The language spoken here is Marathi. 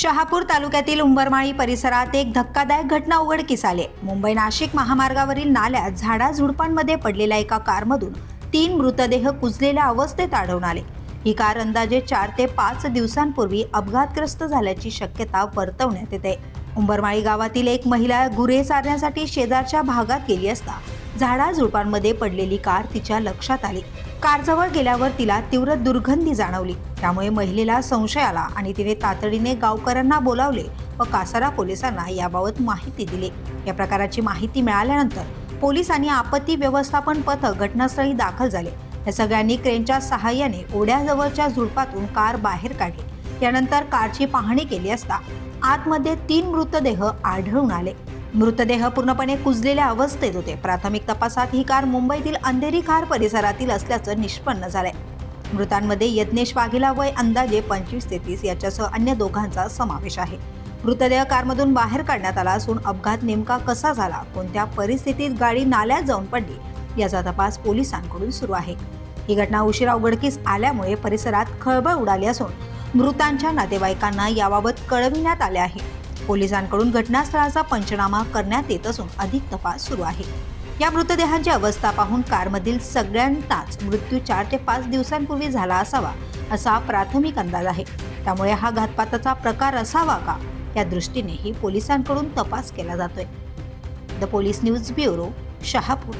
शहापूर तालुक्यातील उंबरमाळी परिसरात एक धक्कादायक घटना उघडकीस आली. मुंबई नाशिक महामार्गावरील नाल्यात झाडा झुडपांमध्ये पडलेल्या एका कारमधून तीन मृतदेह कुजलेल्या अवस्थेत आढळून आले. ही कार अंदाजे चार ते पाच दिवसांपूर्वी अपघातग्रस्त झाल्याची शक्यता वर्तवण्यात येते. उंबरमाळी गावातील एक महिला गुरे चारण्यासाठी शेजारच्या भागात गेली असता झाडाझुडपांमध्ये पडलेली कार तिच्या लक्षात आली. कारजवळ गेल्यावर तिला तीव्र दुर्गंधी जाणवली. त्यामुळे महिलेला संशय आला आणि तिने तातडीने गावकऱ्यांना बोलावले व कासारा पोलिसांना याबाबत माहिती दिली. या प्रकाराची माहिती मिळाल्यानंतर पोलिसांनी आपत्ती व्यवस्थापन पथक घटनास्थळी दाखल झाले. या सगळ्यांनी क्रेनच्या सहाय्याने ओढ्याजवळच्या झुडपातून कार बाहेर काढली. यानंतर कारची पाहणी केली असता आतमध्ये तीन मृतदेह आढळून आले. मृतदेह पूर्णपणे कुजलेल्या अवस्थेत होते. प्राथमिक तपासात ही कार मुंबईतील अंधेरी खार परिसरातील असल्याचं निष्पन्न झालंय. मृतांमध्ये यज्ञेश वाघेला वय अंदाजे पंचवीस ते तीस याच्यासह अन्य दोघांचा समावेश आहे. मृतदेह कारमधून बाहेर काढण्यात आला असून अपघात नेमका कसा झाला कोणत्या परिस्थितीत गाडी नाल्यात जाऊन पडली याचा तपास पोलिसांकडून सुरू आहे. ही घटना उशिरा उघडकीस आल्यामुळे परिसरात खळबळ उडाली असून मृतांच्या नातेवाईकांना याबाबत कळविण्यात आले आहे. पोलिसांकडून घटनास्थळाचा पंचनामा करण्यात येत असून अधिक तपास सुरू आहे. या मृतदेहांची अवस्था पाहून कारमधील सगळ्यांचाच मृत्यू चार ते पाच दिवसांपूर्वी झाला असावा असा प्राथमिक अंदाज आहे. त्यामुळे हा घातपाताचा प्रकार असावा का? या दृष्टीनेही पोलिसांकडून तपास केला जातोय. The police news bureau Shahapur.